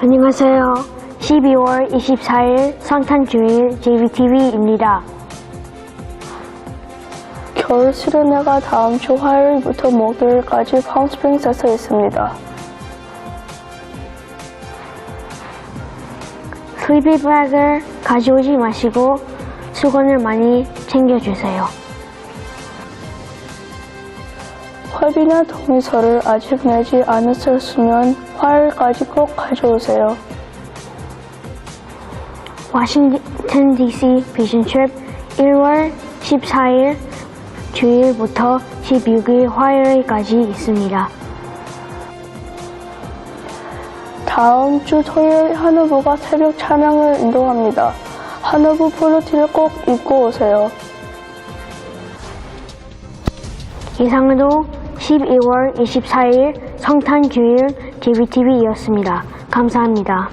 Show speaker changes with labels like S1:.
S1: 안녕하세요. 12월 24일 성탄주일 JBTV입니다.
S2: 겨울 수련회가 다음 주 화요일부터 목요일까지 팜스프링스에서 있습니다.
S1: 슬리피백을 가져오지 마시고 수건을 많이 챙겨주세요.
S2: 회비나 동의서를 아직 내지 않으셨으면 화요일까지 꼭 가져오세요.
S1: 워싱턴 DC 비전 트립 1월 14일 주일부터 16일 화요일까지 있습니다.
S2: 다음 주 토요일 한우부가 새벽 찬양을 인도합니다. 한우부 폴로티를 꼭 입고 오세요.
S1: 이상으로 12월 24일 성탄 주일 JBTV였습니다. 감사합니다.